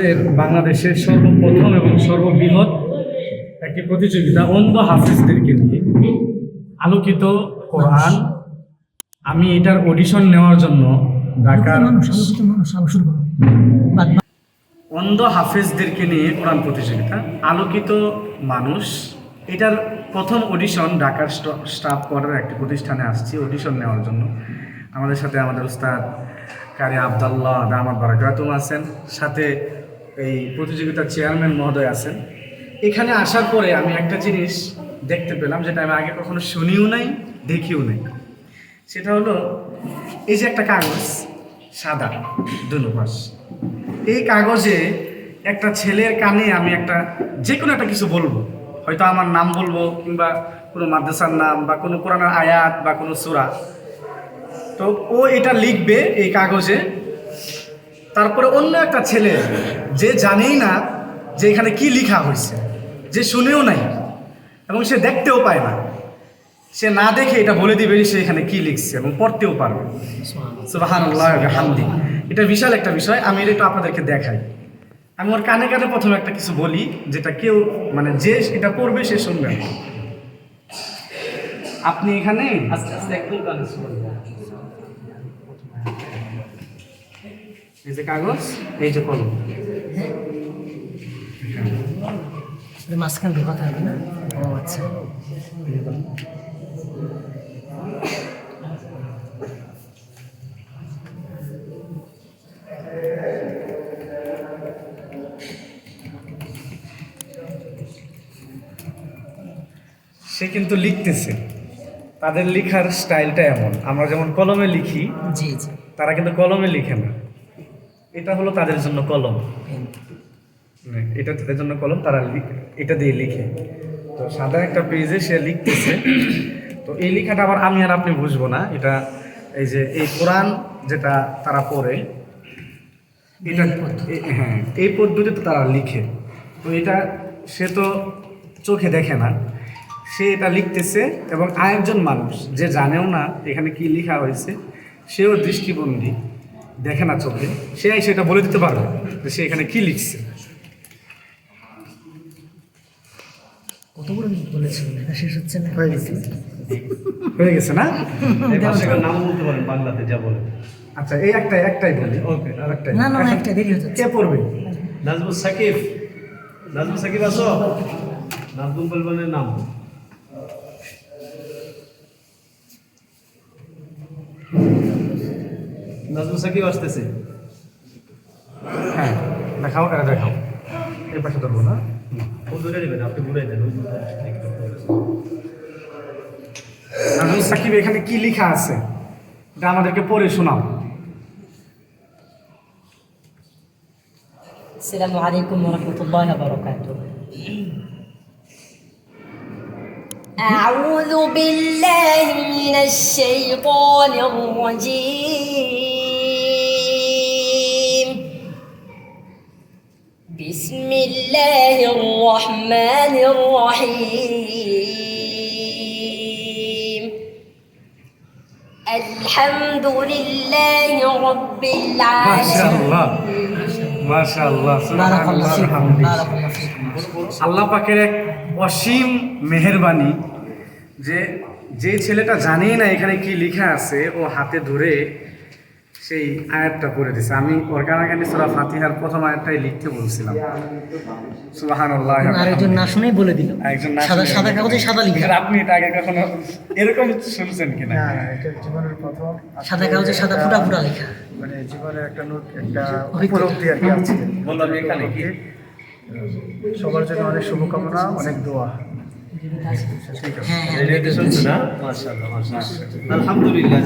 এর বাংলাদেশের সর্বপ্রথম এবং সর্ববৃহৎ একটি প্রতিযোগিতা অন্ধ হাফিজদেরকে নিয়ে আলোকিত কোরআন। আমি এটার অডিশন নেওয়ার জন্য ঢাকার। অন্ধ হাফেজদেরকে নিয়ে কোরআন প্রতিযোগিতা আলোকিত মানুষ। এটার প্রথম অডিশন ঢাকার স্টাফ কোয়ার্টার একটি প্রতিষ্ঠানে আসছি অডিশন নেওয়ার জন্য। আমাদের সাথে আমাদের উস্তাদ কারি আবদাল্লাহ দামাদ বারাকাতুম আছেন। সাথে এই প্রতিযোগিতার চেয়ারম্যান মহোদয় আছেন। এখানে আসার পরে আমি একটা জিনিস দেখতে পেলাম যেটা আমি আগে কখনো শুনিও নাই, দেখিও নাই। সেটা হলো, এই যে একটা কাগজ, সাদা দুপাশ এই কাগজে একটা ছেলের কানে আমি একটা যে কোনো একটা কিছু বলব। হয়তো আমার নাম বলব কিংবা কোনো মাদ্রাসার নাম বা কোনো কোরআনের আয়াত বা কোনো সুরা। তো ও এটা লিখবে এই কাগজে তারপরে অন্য একটা ছেলে যে জানেই না যে এখানে কি লিখা হয়েছে যে শুনেও নাই এবং সে দেখতেও পায় না। সে না দেখে এটা বলে দিবে সে এখানে কি লিখছে এবং পড়তেও পারবে। সুবাহান হামদি এটা বিশাল একটা বিষয় আমি এটা একটু আপনাদেরকে দেখাই। আমি ওর কানে কানে প্রথমে একটা কিছু বলি যেটা কেউ মানে যে এটা করবে সে শুনবে। আপনি এখানে আস্তে আস্তে একদম কানে শুনবেন। এই যে কাগজ এই যে কলম। মাঝখানে ঢোকাতে হবে না? ও আচ্ছা। সে কিন্তু লিখতেছে। তাদের লেখার স্টাইলটা এমন। আমরা যেমন কলমে লিখি জি জি। তারা কিন্তু কলমে লিখে না। এটা হলো তাদের জন্য কলম। এটা তাদের জন্য কলম তারা এটা দিয়ে লিখে। তো সাদা একটা পেজে সে লিখতেছে। তো এই লেখাটা আবার আমি আর আপনি বুঝব না। এটা এই যে এই কোরআন যেটা তারা পড়ে এটা হ্যাঁ এই পদ্ধতিতে তারা লিখে। তো এটা সে তো চোখে দেখে না। সে এটা লিখতেছে এবং আরেকজন মানুষ যে জানেও না এখানে কি লেখা হয়েছে সেও দৃষ্টিবন্দী দেখে না চোখে সে সেটা বলে দিতে পারবে যে সে এখানে কি লিখছে। কত বড় বলেছিল? লেখা শেষ হচ্ছে না? হয়ে গেছে। না? নাম বলতে পারেন বাংলাতে যা বলে। আচ্ছা এই একটাই একটাই বলি। ওকে। আর একটাই। না না না একটা দেরি কে পড়বে? নাজমুল সাকিব। নাজমুল সাকিব আসো নাজমুল পরিবারের নাম। নাজমুল সাকিব আসতেছে হ্যাঁ দেখাও এটা দেখাও এই পাশে ধরবো না ও ধরে নেবেন আপনি ঘুরে দেন ওই দূরে। নাজমুল সাকিব এখানে কি লেখা আছে এটা আমাদেরকে পড়ে শোনাও السلام عليكم ورحمة الله وبركاته أعوذ بالله من الشيطان الرجيم الله الرحمن الرحيم الحمد لله رب মাশাআল্লাহ العالمين মাশাআল্লাহ بارك الله সুবহানাল্লাহ فيكم আলহামদুলিল্লাহ। بارك الله فيكم আল্লাহ পাকের এক অসীম মেহেরবানি যে যে ছেলেটা জানেই না এখানে কি লেখা আছে ও হাতে ধরে সেই আয়াতটা পড়ে দিছে। আমি ওর কানাকানি সুরা ফাতিহার প্রথম আয়াতটাই লিখতে বলছিলাম। সুবহানাল্লাহ আরেকজন না শুনেই বলে দিল। একজন না সাদা সাদা কাগজে সাদা লিখা। আপনি এটা আগে কখনো এরকম শুনছেন কিনা? না এটা জীবনের প্রথম। সাদা কাগজে সাদা ফুটা ফুটা লেখা। মানে জীবনের একটা নোট একটা। উপলব্ধি আর কি আছে। বললাম এখানে কি? সবার জন্য অনেক শুভকামনা অনেক দোয়া। আলহামদুলিল্লাহ